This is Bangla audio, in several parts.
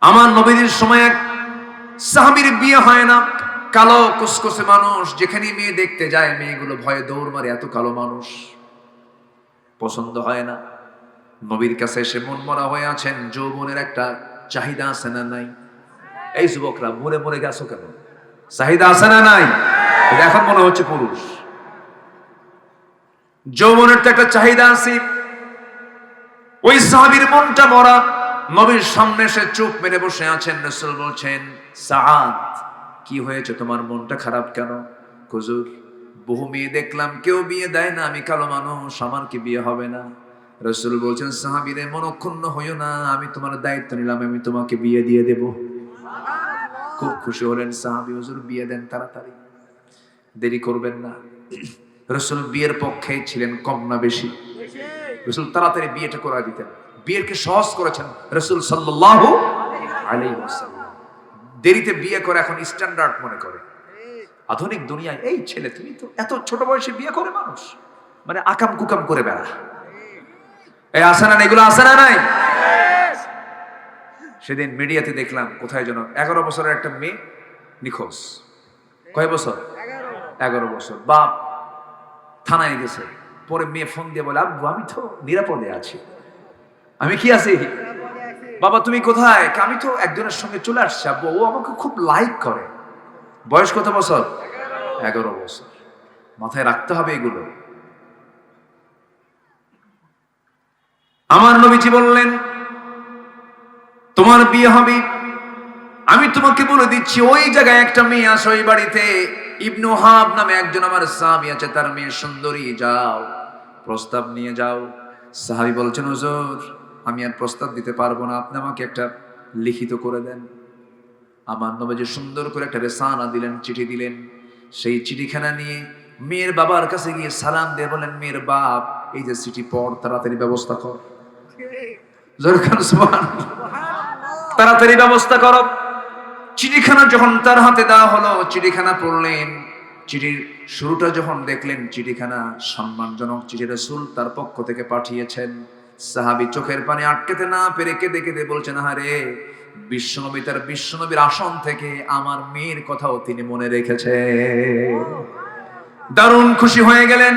আমার নবীদের সময় এক সাহাবির বিয়ে হয় না। কালো, কুসকুসে মানুষ, যেখানে মেয়ে দেখতে যায়, মেয়েগুলো ভয়ে দৌড় মারে, এত কালো মানুষ। পছন্দ হয় না। নবীর কাছে এসে মন মরা হয়ে আছেন, যৌবনের একটা চাহিদা আছে না নাই? এই যুবকরা মরে মরে গেছো কেন? চাহিদা আছে না নাই? এখন মনে হচ্ছে পুরুষ। যৌবনের তো একটা চাহিদা আছে। ওই সাহাবীর মনটা মরা। নবীর সামনে সে চুপ মেরে বসে আছেন, রসুল বলছেন, সাআদ, কি হয়েছে তোমার? মনটা খারাপ কেন? হুজুর, বহু মেয়ে দেখলাম, কেউ বিয়ে দেয় না, আমি কালো মানুষ, আমার কি বিয়ে হবে না? রসুল বলছেন, সাহাবীরে, মনক্ষুণ্ণ হইও না, আমি তোমার দায়িত্ব নিলাম, আমি তোমাকে বিয়ে দিয়ে দেব। খুব খুশি হলেন সাহাবি, হুজুর, বিয়ে দেন তাড়াতাড়ি। দেরি করবেন না। রসুল বিয়ের পক্ষে ছিলেন, কম না বেশি। রসুল তাড়াতাড়ি বিয়েটা করা দিতেন। বিয়েকে সহজ করেছেন রসুল সাল্লাহ দেরিতে বিয়ে করে এখন স্ট্যান্ডার্ড মনে করে। আধুনিক দুনিয়ায়, এই ছেলে, তুমি তো এত ছোট বয়সে বিয়ে করে মানুষ। মানে আকাম কুকাম করে বেড়া। এই এগুলো নাই? সেদিন মিডিয়াতে দেখলাম কোথায় যেন এগারো বছরের একটা মেয়ে নিখোঁজ। কয় বছর? এগারো বছর। বাপ থানায় গেছে। পরে মেয়ে ফোন দিয়ে বলে, আব্বু, আমি তো নিরাপদে আছি। আমি কি আছি? বাবা, তুমি কোথায়? আমি তো একজনের সঙ্গে চলে আসছি, আব্বু। ও আমাকে খুব লাইক করে। বয়স কত বছর? এগারো বছর। মাথায় রাখতে হবে এগুলো। আমার নবীজি বললেন, তোমার বিয়ে হবে। আমি তোমাকে বলে দিচ্ছি, ওই জায়গায় একটা মেয়ে আসো ওই বাড়িতে। ইবনু হাব নামে একজন আমার সাহাবি আছে, তার মেয়ে সুন্দরী। যাও, প্রস্তাব নিয়ে যাও। সাহাবি বলছেন, হুজুর আমি আর প্রস্তাব দিতে পারব না। আপনি আমাকে একটা লিখিত করে দেন। আমার নবীজি সুন্দর করে একটা রেসানা দিলেন চিঠি দিলেন। সেই চিঠিখানা নিয়ে মেয়ের বাবার কাছে গিয়ে সালাম দিয়ে বলেন মেয়ের বাপ এই যে চিঠি পড় তাড়াতাড়ি ব্যবস্থা কর। তাড়াতাড়ি ব্যবস্থা কর। চিঠিখানা যখন তার হাতে দেওয়া হলো চিঠিখানা পড়লেন। চিঠির শুরুটা যখন দেখলেন চিঠিখানা সম্মানজনক চিঠি রসুল তার পক্ষ থেকে পাঠিয়েছেন। সাহাবি চোখের পানি আটকেতে না পেরে কেঁদে কেঁদে বলছেন হারে বিশ্বনবী তার বিশ্বনবীর আসন থেকে আমার মেয়ের কথাও তিনি মনে রেখেছে। দারুণ খুশি হয়ে গেলেন,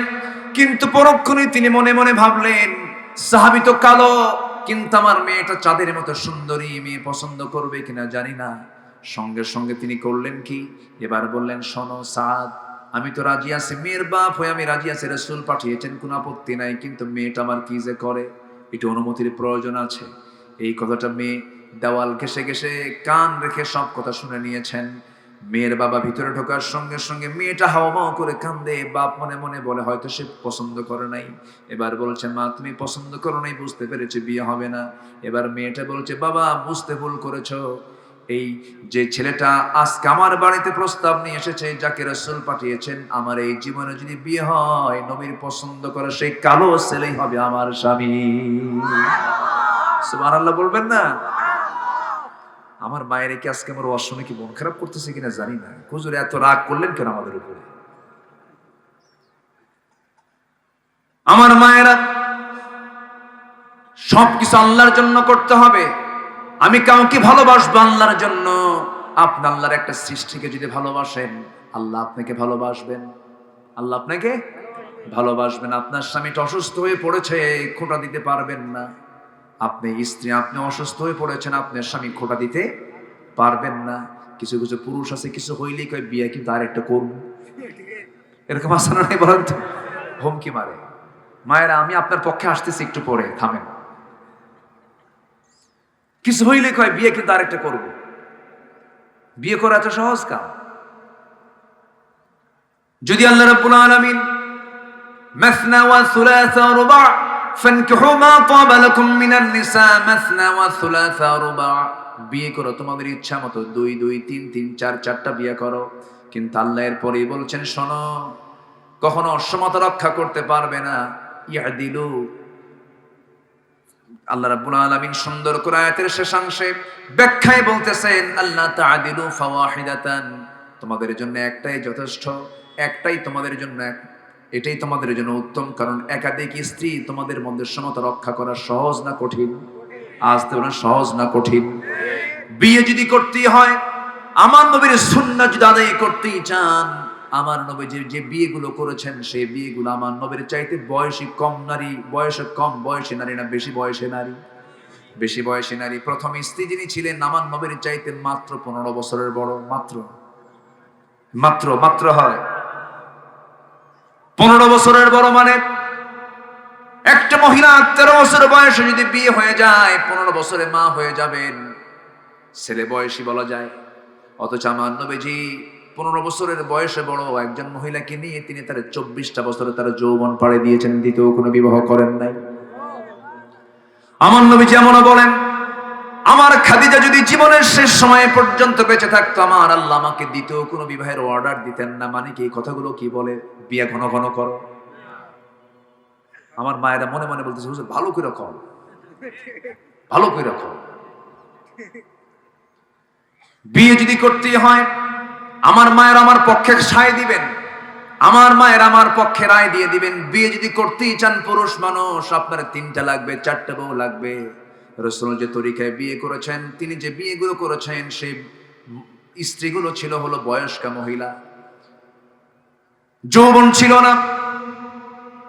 কিন্তু পরক্ষণে তিনি মনে মনে ভাবলেন, সাহাবি তো কালো, কিন্তু আমার মেয়েটা চাঁদের মতো সুন্দরী, মেয়ে পছন্দ করবে কিনা জানি না। সঙ্গে সঙ্গে তিনি করলেন কি? এবার বললেন, শোনো সাদ, আমি তো রাজি আছি, মেয়ের বাপ হয়ে আমি রাজি আছি, রসুল পাঠিয়েছেন, কোনো আপত্তি নাই, কিন্তু মেয়েটা আমার কি যে করে? একটু অনুমতির প্রয়োজন আছে। এই কথাটা মেয়ে দেওয়াল ঘেসে ঘেসে কান রেখে সব কথা শুনে নিয়েছেন। মেয়ের বাবা ভিতরে ঢোকার সঙ্গে সঙ্গে মেয়েটা হাওয়া করে কান্দে, বাপ মনে মনে বলে, হয়তো সে পছন্দ করে নাই। এবার বলছে, মা, তুমি পছন্দ করো নাই, বুঝতে পেরেছি বিয়ে হবে না। এবার মেয়েটা বলছে, বাবা, বুঝতে ভুল করেছ। এই যে ছেলেটা আজকে আমার বাড়িতে প্রস্তাব নিয়ে এসেছে, যাকে রসুল পাঠিয়েছেন, আমার এই জীবনে যদি বিয়ে হয়, নবীর পছন্দ করা সেই কালো ছেলেই হবে আমার স্বামী। সুবহানাল্লাহ বলবেন না? আমার মায়ের কি আজকে আমার অসমে কি মন খারাপ করতেছে কিনা জানি না। হুজুর, এত রাগ করলেন কেন আমাদের উপরে? আমার মায়েরা সবকিছু আল্লাহর জন্য করতে হবে। আমি কাউকে ভালোবাসবো আল্লাহর জন্য। আপনি আল্লাহর একটা সৃষ্টিকে যদি ভালোবাসেন, আল্লাহ আপনাকে ভালোবাসবেন। আল্লাহ আপনাকে ভালোবাসবেন। আপনার স্বামীটা অসুস্থ হয়ে পড়েছে, খোটা দিতে পারবেন না। আপনি স্ত্রী, আপনি অসুস্থ হয়ে পড়েছেন, আপনার স্বামী খোটা দিতে পারবেন না। কিছু কিছু পুরুষ আছে, কিছু হইলেই কয়, বিয়ে কিন্তু আর একটা করব। এরকম আসানো নেই বলেন তো? হুমকি মারে। মায়েরা, আমি আপনার পক্ষে আসতেছি একটু পরে, থামেন। কিছু হইলে কয়, বিয়ে কিন্তু আরেকটা করব। বিয়ে করা তো সহজ কাম? যদি আল্লাহ রাব্বুল আলামিন মাসনা ওয়া সুলাসা ওয়া রুবা ফানকিহু মা তাবা লাকুম মিনান নিসা, মাসনা ওয়া সুলাসা ওয়া রুবা বিয়ে করো, তোমাদের ইচ্ছা মতো দুই দুই, তিন তিন, চার, চারটা বিয়ে করো। কিন্তু আল্লাহ এর পরেই বলছেন, শোনো, কখনো অসমতা রক্ষা করতে পারবে না। ইয়াদিলু আল্লাহ রাব্বুল আলামিন সুন্দর করে আয়াতের শেষাংশে ব্যাখ্যায় বলতেছেন আল্লাহ তাআদিলু ফাওয়াহিদাতান। তোমাদের জন্য একটাই যথেষ্ট, একটাই তোমাদের জন্য এটাই তোমাদের জন্য উত্তম, কারণ একাধিক স্ত্রী তোমাদের মধ্যে সমতা রক্ষা করা সহজ না কঠিন? আজ না সহজ না কঠিন? বিয়ে যদি করতেই হয়, আমার নবীর সুন্নাহ যদি আদায় করতেই চান আমার নবী যে যে বিয়েগুলো করেছেন, সেই বিয়েগুলো আমার নবীর চাইতে বয়সী কম নারী, বয়সে কম বয়সী নারী না, বেশি বয়সী নারী? বেশি বয়সী নারী। প্রথম স্ত্রী যিনি ছিলেন, আমার নবীর চাইতে মাত্র পনেরো বছরের বড়, মাত্র। মাত্র মাত্র হয়। পনেরো বছরের বড় মানে একটা মহিলা তেরো বছর বয়সে যদি বিয়ে হয়ে যায়, পনেরো বছরে মা হয়ে যাবেন। ছেলে বয়সী বলা যায়। অথচ আমার নবীজি পনেরো বছরের বয়সে বড় একজন মহিলাকে নিয়ে তিনি তার চব্বিশটা বছরে তার যৌবন পাড়ে দিয়েছেন, দ্বিতীয় কোনো বিবাহ করেন নাই। আমার নবী যেমন বলেন, আমার খাদিজা যদি জীবনের শেষ সময় পর্যন্ত বেঁচে থাকতো, আমার আল্লাহ আমাকে দ্বিতীয় কোনো বিবাহের অর্ডার দিতেন না। মানে কি কথাগুলো কি বলে? বিয়ে ঘন ঘন করো। আমার মায়েরা মনে মনে বলতেছে, হুজুর, ভালো করে কম ভালো করে কম বিয়ে যদি করতেই হয় আমার মায়ের আমার পক্ষে সায় দিবেন। আমার মায়ের আমার পক্ষে রায় দিয়ে দিবেন। বিয়ে যদি করতেই চান পুরুষ মানুষ, আপনার তিনটা লাগবে, চারটা বউ লাগবে। রসুল যে তরিকায় বিয়ে করেছেন, তিনি যে বিয়েগুলো করেছেন সেই স্ত্রীগুলো ছিল হলো বয়স্কা মহিলা। যৌবন ছিল না।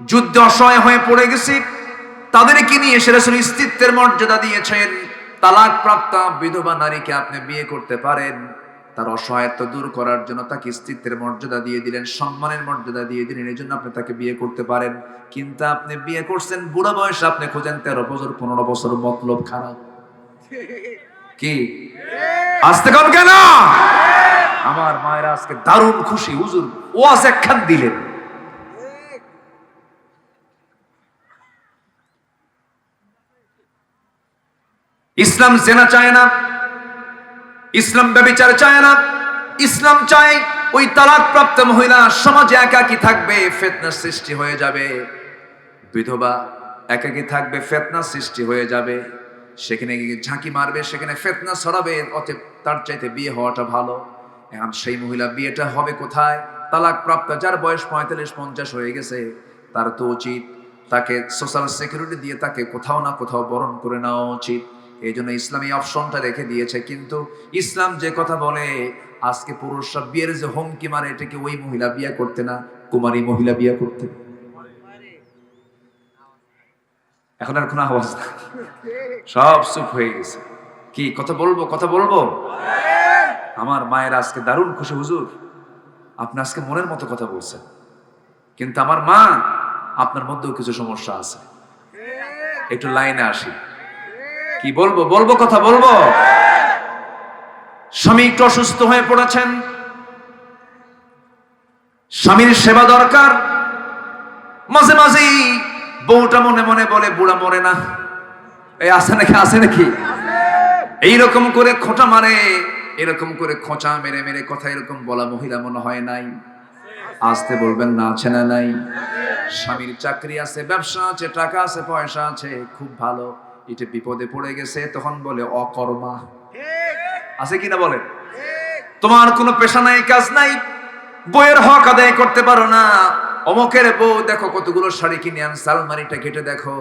যুদ্ধে অসহায় হয়ে পড়ে গেছি। তাদেরকে নিয়ে এসে রসুল স্তিত্বের মর্যাদা দিয়েছেন। তালাক প্রাপ্ত বিধবা নারীকে আপনি বিয়ে করতে পারেন। তার অসহায়ত্ব দূর করার জন্য তাকে স্ত্রীত্বের মর্যাদা দিয়ে দিলেন, সম্মানের মর্যাদা দিয়ে দিলেন, এই জন্য আপনি তাকে বিয়ে করতে পারেন। কিন্তু আপনি বিয়ে করছেন, বুড়া বয়সে আপনি খোঁজেন, তেরো বছর, পনেরো বছর, মতলব খারাপ। কি? আসতে কম কেন? আমার মায়েরা আজকে দারুণ খুশি, হুজুর ওয়াজ একখান দিলেন। ইসলাম জেনা চায় না। ইসলাম ব্যবিচার চায় না। ইসলাম চায় ওই তালাক প্রাপ্ত মহিলা সমাজে একাকি থাকবে ফেতনা সৃষ্টি হয়ে যাবে। বিধবা একাকি থাকবে ফেতনা সৃষ্টি হয়ে যাবে। সেখানে গিয়ে ঝাঁকি মারবে, সেখানে ফেতনা ছড়াবে, অতএব তার চাইতে বিয়ে হওয়াটা ভালো। এখন সেই মহিলা বিয়েটা হবে কোথায়? তালাক প্রাপ্ত যার বয়স পঁয়তাল্লিশ, পঞ্চাশ হয়ে গেছে, তার তো উচিত। তাকে সোশ্যাল সিকিউরিটি দিয়ে তাকে কোথাও না কোথাও বরণ করে নেওয়া উচিত। এই জন্য ইসলাম এই অপশনটা রেখে দিয়েছে। কিন্তু ইসলাম যে কথা বলে, আজকে পুরুষরা বিয়ের যে হুমকি মারে এটাকে ওই মহিলা বিয়ে করতে না কুমারী মহিলা বিয়ে করতে? এখন আর কোনো আওয়াজ নাই। সব চুপ হয়ে গেছে। কি, কথা বলব কথা বলব? আমার মায়ের আজকে দারুণ খুশি, হুজুর। আপনি আজকে মনের মতো কথা বলছেন। কিন্তু আমার মা, আপনার মধ্যেও কিছু সমস্যা আছে। একটু লাইনে আসি। কি বলব? বলব কথা বলব? স্বামী একটু অসুস্থ হয়ে পড়েছেন। স্বামীর সেবা দরকার। মাঝে মাঝেই বউটা মনে মনে বলে, বুড়া মরে না। এই আছে নাকি? আছে নাকি? এইরকম করে খোঁটা মারে, এরকম করে খোঁচা মেরে মেরে কথা এরকম বলা মহিলা মনে হয় নাই। আসতে বলবেন না, আছে না নাই? স্বামীর চাকরি আছে, ব্যবসা আছে, টাকা আছে, পয়সা আছে, খুব ভালো। এটা বিপদে পড়ে গেছে তখন বলে অকর্মা। আছে কিনা বলে তোমার কোনো পেশা নাই কাজ নাই বইয়ের হক আদায় করতে পারো না। অমকের বউ দেখো কতগুলো শাড়ি কিনে আন সালমারিটা কেটে দেখো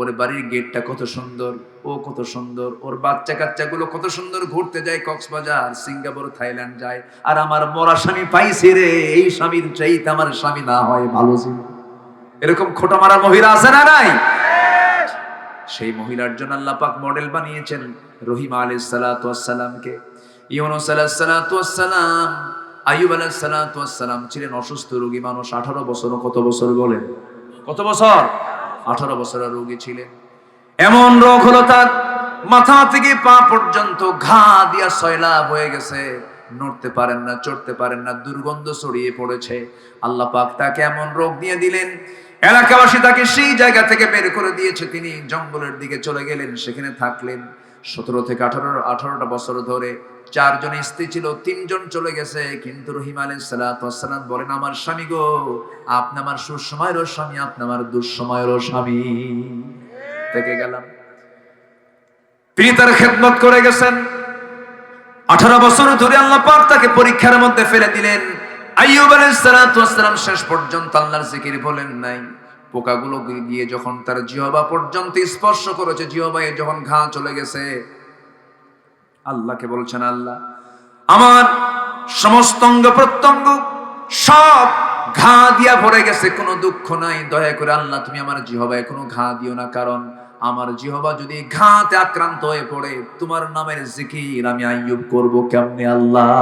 ওর বাড়ির গেটটা কত সুন্দর ও কত সুন্দর ওর বাচ্চা কাচ্চাগুলো কত সুন্দর ঘুরতে যায় কক্সবাজার সিঙ্গাপুর থাইল্যান্ড যায়। আর আমার মরা স্বামী পাইছে রে এই স্বামীর চাইতে আমার স্বামী না হয় ভালো ছিল এরকম খোটা মারা মহিলা আছে না নাই? সেই মহিলার জন্য আল্লাহ পাক মডেল বানিয়েছেন রহিমা আলাইহিস সালাতু ওয়াসসালামকে ইউনুস আলাইহিস সালাতু ওয়াসসালাম আইয়ুব আলাইহিস সালাতু ওয়াসসালাম ছিলেন অসুস্থ রোগী মানুষ 18 বছর কত বছর বলেন? কত বছর? 18 বছরের রোগী ছিলেন। এমন রোগ হলো তার মাথা থেকে পা পর্যন্ত ঘা দিয়া সয়লাভ হয়ে গেছে। নড়তে পারেন না চড়তে পারেন না দুর্গন্ধ ছড়িয়ে পড়েছে। আল্লাহ পাক তাকে এমন রোগ দিয়ে দিলেন এলাকাবাসী তাকে সেই জায়গা থেকে বের করে দিয়েছে। তিনি জঙ্গলের দিকে চলে গেলেন, সেখানে থাকলেন। সতেরো থেকে আঠারো, আঠারোটা বছর ধরে চারজন স্ত্রী ছিল, তিনজন চলে গেছে। কিন্তু রহিম আলী বলেন, আমার স্বামী গো, আপনি আমার সুসময়েরও স্বামী, আপনি আমার দুঃসময়েরও স্বামী। থেকে গেলাম। তিনি তার খেদমত করে গেছেন। আঠারো বছর ধরে আল্লাহ পাক তাকে পরীক্ষার মধ্যে ফেলে দিলেন। আইয়ুব শেষ পর্যন্ত আল্লাহর জিকির বলেন নাই। পোকাগুলো গিয়ে যখন তার জিহবা পর্যন্ত স্পর্শ করেছে যখন ঘা চলে গেছে, আল্লাহকে বলছেন, আল্লাহ, আমার সমস্ত অঙ্গ প্রত্যঙ্গ সব ঘা দিয়া ভরে গেছে, কোনো দুঃখ নাই। দয়া করে আল্লাহ, তুমি আমার জিহবায় কোনো ঘা দিও না, কারণ আমার জিহবা যদি ঘাতে আক্রান্ত হয়ে পড়ে, তোমার নামের জিকির আমি আইয়ুব করব কেমনে, আল্লাহ?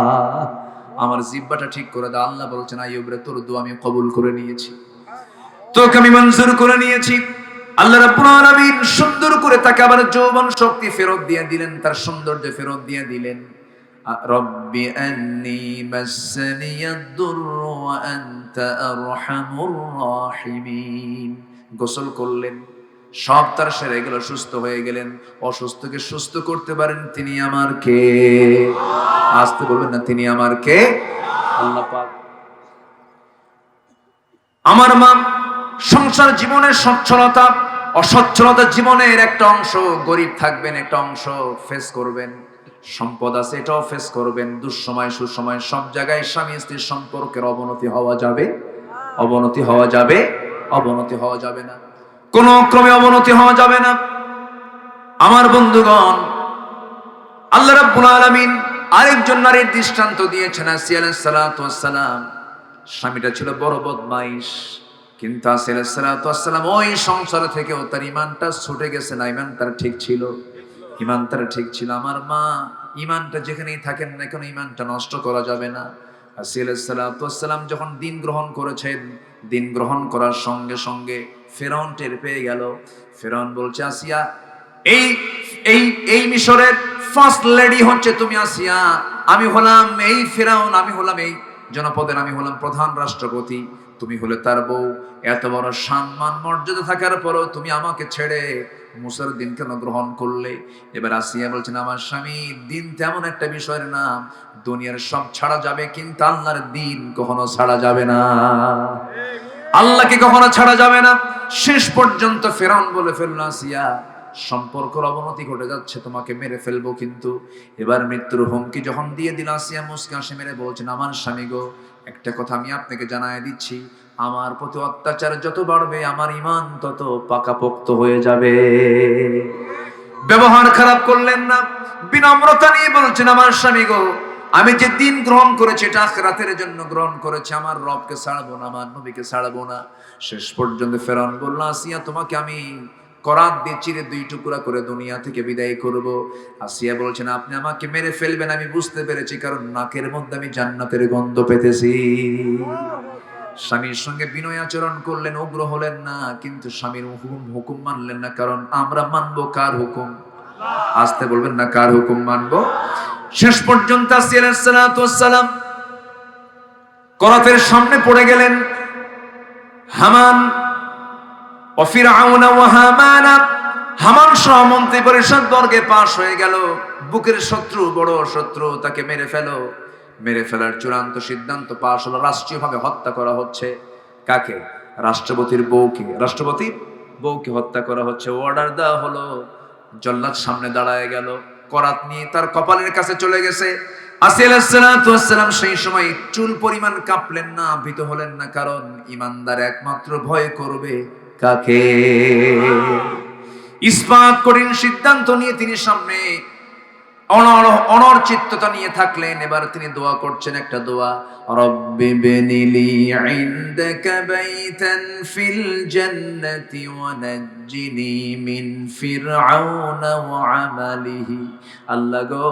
আমার জিব্বাটা ঠিক করে দাও। আল্লাহ বলছেন আইয়ুব রে তোর দোয়া আমি কবুল করে নিয়েছি। তোকে আমি মঞ্জুর করে নিয়েছি। আল্লাহ রাব্বুল আলামিন সুন্দর করে তাকে আবার যৌবন শক্তি ফেরত দিয়ে দিলেন, তার সৌন্দর্য ফেরত দিয়ে দিলেন। রব্বি আন্নি মাসসানিয়াদ-দুররু ওয়া আনতা আরহামুর রাহিমিন। গোসল করলেন। সব তার সেরে গেল সুস্থ হয়ে গেলেন। অসুস্থকে সুস্থ করতে পারেন তিনি আমার কে? আসতে বলবেন না, তিনি আমার কে? আল্লাহ আমার মা সংসার জীবনের সচ্ছলতা, অসচ্ছলতা জীবনের একটা অংশ, গরিব থাকবেন একটা অংশ ফেস করবেন। সম্পদ আছে, এটাও ফেস করবেন। দুঃসময়, সুসময়, সব জায়গায় স্বামী স্ত্রীর সম্পর্কের অবনতি হওয়া যাবে। অবনতি হওয়া যাবে, অবনতি হওয়া যাবে না। কোনো ক্রমে অবনতি হওয়া যাবে না। আমার বন্ধুগণ, আল্লাহ রাব্বুল আলামিন আরেকজন নারীর দৃষ্টান্ত দিয়েছেন আসিয়া সালাম স্বামীটা ছিল বড় বদমাইশ, কিন্তু আসিয়া সালাম ওই সংসার থেকেও তার ইমানটা ছুটে গেছে না ইমান তার ঠিক ছিল। ইমান তার ঠিক ছিল। আমার মা ইমানটা যেখানেই থাকেন না কেন ইমানটা নষ্ট করা যাবে না। আসিয়া সালাম যখন দিন গ্রহণ করেছেন, দিন গ্রহণ করার সঙ্গে সঙ্গে ফেরাউন টের পেয়ে গেল। ফেরাউন বলছে, আসিয়া, এই এই এই মিশরের ফার্স্ট লেডি হচ্ছে তুমি, আসিয়া। আমি হলাম এই ফেরাউন, আমি হলাম এই জনপদের, আমি হলাম প্রধান রাষ্ট্রপতি। তুমি হলে তার বউ। এত বড় সম্মান, মর্যাদা থাকার পরও তুমি আমাকে ছেড়ে মুসার দিন কেন গ্রহণ করলে? এবার আসিয়া বলছেন, আমার স্বামী, দিন তেমন একটা বিষয়ের নাম। দুনিয়ার সব ছাড়া যাবে কিন্তু আল্লাহর দিন কখনো ছাড়া যাবে না। আল্লাহকে কখনো ছাড়া যাবে না। শেষ পর্যন্ত ফেরাউন বলে ফেলল, আসিয়া, সম্পর্কর অবনতি ঘটে যাচ্ছে, তোমাকে মেরে ফেলব কিন্তু। এবার মৃত্যুর হুমকি যখন দিয়ে দিল, আসিয়া, মুসকে আসে মেরে বলছেন, আমার স্বামী গো, একটা কথা আমি আপনাকে জানায় দিচ্ছি। আমার প্রতি অত্যাচার যত বাড়বে, আমার ইমান তত পাকাপোক্ত হয়ে যাবে। ব্যবহার খারাপ করলেন না, বিনম্রতা নিয়ে বলছেন, আমার স্বামী গো আমি যে দিন গ্রহণ করেছি, এটা আখরাতের জন্য গ্রহণ করেছি, আমার রবকে ছাড়বো না, আমার নবীকে ছাড়বো না। শেষ পর্যন্ত ফেরান বলল, আসিয়া, তোমাকে আমি করাত দিয়ে চিরে দুই টুকরা করে দুনিয়া থেকে বিদায় করব। আসিয়া বলছেন, আপনি আমাকে মেরে ফেলবেন, আমি বুঝতে পেরেছি, কারণ নাকের মধ্যে আমি জান্নাতের গন্ধ পেতেছি। স্বামীর সঙ্গে বিনয় আচরণ করলেন, উগ্র হলেন না, কিন্তু স্বামীর হুকুম হুকুম মানলেন না, কারণ আমরা মানবো কার হুকুম? আসতে বলবেন না, কার হুকুম মানবো? শেষ পর্যন্ত সালাম। করাতের সামনে পড়ে গেলেন হামান অফিরাউনা ওয়া হামানা। হামান সহ মন্ত্রী পরিষদ বর্গে পাশ হয়ে গেল। বুকের শত্রু, বড় শত্রু, তাকে মেরে ফেলো। মেরে ফেলার চূড়ান্ত সিদ্ধান্ত পাশ হলো, রাষ্ট্রীয়ভাবে হত্যা করা হচ্ছে। কাকে? রাষ্ট্রপতির বউকে। রাষ্ট্রপতির বউকে হত্যা করা হচ্ছে। অর্ডার দেওয়া হলো। জল্লাদ সামনে দাঁড়ায় গেল। করাত নিয়ে তার কপালের কাছে চলে গেছে। আসিয়ালাম সেই সময় চুল পরিমাণ কাঁপলেন না, ভীত হলেন না, কারণ ইমানদার একমাত্র ভয় করবে কাকে? ইস্পাত কঠিন সিদ্ধান্ত নিয়ে তিনি সামনে অনর চিত্ততা নিয়ে থাকলেন। এবার তিনি দোয়া করছেন একটা দোয়া। রব্বি বেনিলি ইনদাকা বাইতান ফিল জান্নাতি ওয়া নাজ্জিনি মিন ফিরআউনা ওয়া আমালিহি। আল্লাহ গো,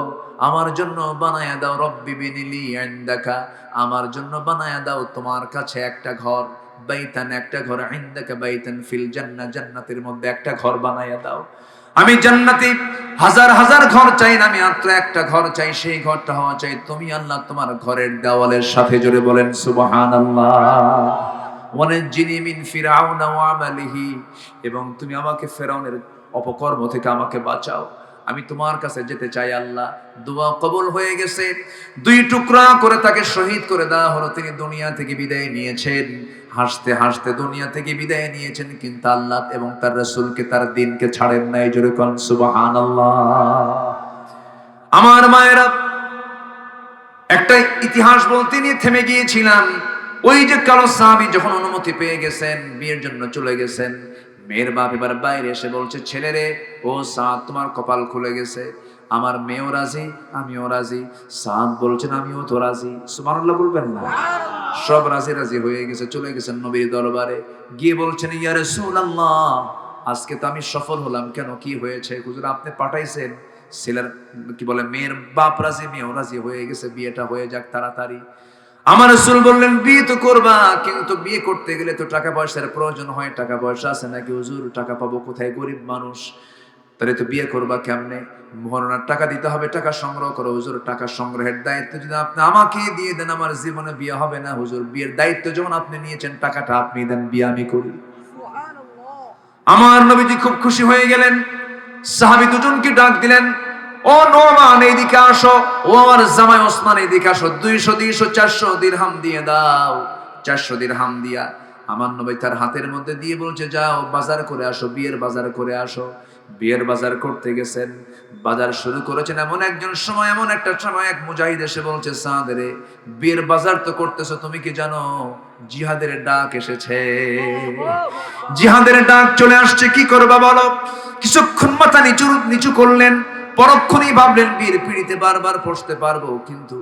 আমার জন্য বানায়া দাও রব্বি বেনিলি ইনদাকা। আমার জন্য বানায়া দাও তোমার কাছে একটা ঘর। বাইতান একটা ঘর, ইনদাকা বাইতান ফিল জান্নাহ জান্নাতের মধ্যে একটা ঘর বানায়া দাও। আমি জান্নাতি হাজার হাজার ঘর চাই না, আমি মাত্র একটা ঘর চাই, সেই ঘরটা হওয়া চাই। তুমি আল্লাহ তোমার ঘরের দেওয়ালের সাথে জুড়ে বলেন সুবহান বলেন যিনি মিন ফিরআউনা ওয়া আমালিহি, এবং, তুমি আমাকে ফেরাউনের অপকর্ম থেকে আমাকে বাঁচাও। আমি তোমার কাছে যেতে চাই আল্লাহ। দোয়া কবুল হয়ে গেছে। দুই টুকরা করে তাকে শহীদ করে দেওয়া হলো। তিনি দুনিয়া থেকে বিদায় নিয়েছেন। হাসতে হাসতে দুনিয়া থেকে বিদায় নিয়েছেন, কিন্তু আল্লাহ এবং তার রসুলকে তার দিনকে ছাড়েন নাই। জোরে কন সুবাহান আমার মায়েরা, একটা ইতিহাস বলতে নিয়ে থেমে গিয়েছিলাম। ওই যে কালো সাহাবি যখন অনুমতি পেয়ে গেছেন, বিয়ের জন্য চলে গেছেন। মেয়ের বাপ এবার বাইরে এসে বলছে ছেলে রে ও সাদ, তোমার কপাল খুলে গেছে। আমার মেয়েও রাজি, আমিও রাজি। সাদ বলছেন আমিও তো রাজি। সুবহানাল্লাহ বলবেন না? সব রাজি রাজি হয়ে গেছে, চলে গেছেন নবীর দরবারে। গিয়ে বলছেন, ইয়া রাসূলুল্লাহ, আজকে তো আমি সফল হলাম। কেন, কি হয়েছে? হুজুর, আপনি পাঠাইছেন। ছেলের, কি বলে, মেয়ের বাপ রাজি, মেয়েও রাজি হয়ে গেছে। বিয়েটা হয়ে যাক তাড়াতাড়ি। আমার রসুল বললেন বিয়ে তো করবা কিন্তু বিয়ে করতে গেলে তো টাকা পয়সার প্রয়োজন হয়। টাকা পয়সা আছে নাকি? হুজুর টাকা পাবো কোথায়? গরিব মানুষ। তাহলে তো বিয়ে করবা কেমনে? মহরণার টাকা দিতে হবে টাকা সংগ্রহ করো। হুজুর টাকা সংগ্রহের দায়িত্ব যদি আপনি আমাকে দিয়ে দেন আমার জীবনে বিয়ে হবে না। হুজুর বিয়ের দায়িত্ব যখন আপনি নিয়েছেন টাকাটা আপনি দেন বিয়ে আমি করি। আমার নবীজি খুব খুশি হয়ে গেলেন। সাহাবি দুজনকে ডাক দিলেন। ও নোমান, এইদিকে আসো। ও আমার জামাই ওসমান, এইদিকে আসো। দুইশো দুইশো, চারশো দিরহাম দিয়ে দাও। চারশো দিরহাম দিয়া আমার নবী তার হাতের মধ্যে দিয়ে বলছে, যাও, বাজার করে আসো, বিয়ের বাজার করে আসো। বিয়ের বাজার করতে গেছেন। বাজার শুরু করেছেন এমন একজন সময়, এমন একটা সময়, এক মুজাহিদ এসে বলছে সাঁদরে বিয়ের বাজার তো করতেছো, তুমি কি জানো? জিহাদের ডাক এসেছে। জিহাদের ডাক চলে আসছে, কি করবা বলো? কিছুক্ষণ মাথা নিচু নিচু করলেন। পরক্ষণই ভাবলেন, বীর পিড়িতে বারবার পড়তে পারব। কিন্তু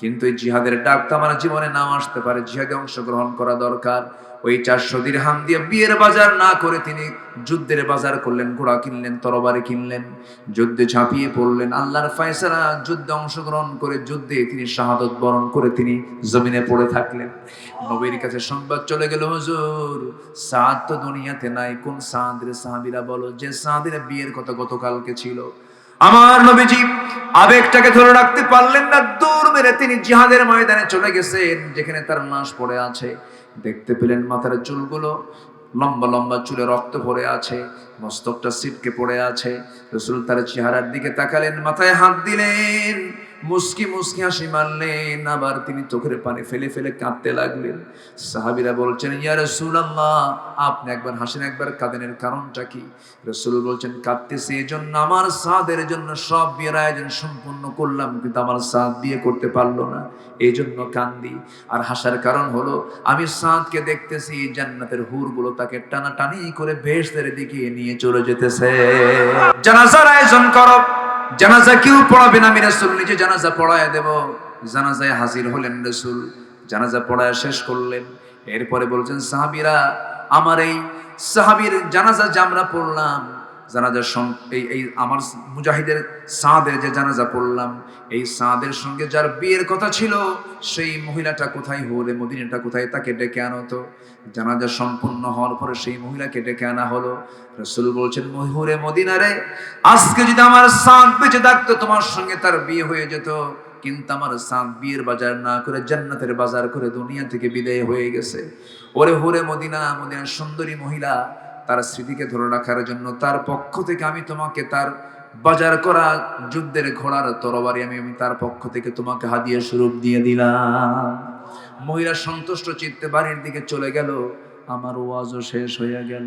কিন্তু এই জিহাদের ডাক তো আমার জীবনে নাও আসতে পারে। জিহাদে অংশগ্রহণ করা দরকার। ওই চারশো দিরহাম দিয়ে বিয়ের বাজার না করে তিনি যুদ্ধের বাজার করলেন, ঘোড়া কিনলেন, তরবারি কিনলেন, যুদ্ধে ঝাঁপিয়ে পড়লেন। আল্লাহর ফায়সালা যুদ্ধে অংশগ্রহণ করে, যুদ্ধে তিনি শাহাদত বরণ করে তিনি জমিনে পড়ে থাকলেন। নবীর কাছে সংবাদ চলে গেল, হুজুর, সাদ তো দুনিয়াতে নাই। কোন সাদের সাহাবিরা বলো, যে সাদের বিয়ের কথা গতকালকে ছিল। আমার নবীজি আবেগটাকে ধরে রাখতে পারলেন না দৌড় মেরে তিনি জিহাদের ময়দানে চলে গেছেন, যেখানে তার লাশ পড়ে আছে। দেখতে পেলেন মাথার চুলগুলো, লম্বা লম্বা চুলে রক্ত পড়ে আছে, মস্তকটা সিটকে পড়ে আছে। রসুল তার চেহারার দিকে তাকালেন, মাথায় হাত দিলেন। মুস্কি মুস্কি হাসি মারলেন। আবার তিনি চোখের পানি ফেলে ফেলে কাঁদতে লাগলেন। সাহাবিরা বলছেন, ইয়া রাসূলুল্লাহ, আপনি একবার হাসেন, একবার কাঁদেনের কারণটা কি? রসুল বলছেন, কাঁদতেছি এই জন্য আমার সাদের জন্য সব বিয়ের আয়োজন সম্পূর্ণ করলাম, কিন্তু আমার সাদ বিয়ে করতে পারল না। এই জন্য কান্দি। আর হাসার কারণ হলো, আমি সাদকে দেখতেছি, জান্নাতের হুরগুলো তাকে টানাটানি করে বেশদের দিকে নিয়ে চলে যেতেছে। জানাজার আয়োজন করো। জানাজা কেউ পড়াবে না আমি রাসূল নিজে জানাজা পড়ায় দেব। জানাজায় হাজির হলেন রসুল। জানাজা পড়ায় শেষ করলেন। এরপরে বলছেন, সাহাবিরা, আমার এই সাহাবির জানাজা যে আমরা পড়লাম জানাজার এই এই আমার মুজাহিদের সাদের যে জানাজা পড়লাম, এই সাঁদের সঙ্গে যার বিয়ের কথা ছিল, সেই মহিলাটা কোথায় হলে মদিনাটা কোথায়, তাকে ডেকে আনো তো। জানাজা সম্পূর্ণ হওয়ার পরে সেই মহিলাকে ডেকে আনা হলো। রসুল বলছেন মহুরে মদিনারে আজকে যদি আমার সাদ বেঁচে থাকতো, তোমার সঙ্গে তার বিয়ে হয়ে যেত। কিন্তু আমার সাদ বিয়ের বাজার না করে জান্নাতের বাজার করে দুনিয়া থেকে বিদায় হয়ে গেছে। ওরে হোরে মদিনা, মদিনার সুন্দরী মহিলা তার স্মৃতিকে ধরে রাখার জন্য তার পক্ষ থেকে আমি তোমাকে তার বাজার করা যুদ্ধের ঘোড়ার তরবারি আমি আমি তার পক্ষ থেকে তোমাকে হাদিয়া স্বরূপ দিয়ে দিলাম। মহিলা সন্তুষ্ট চিত্তে বাড়ির দিকে চলে গেল। আমার ওয়াজও শেষ হয়ে গেল।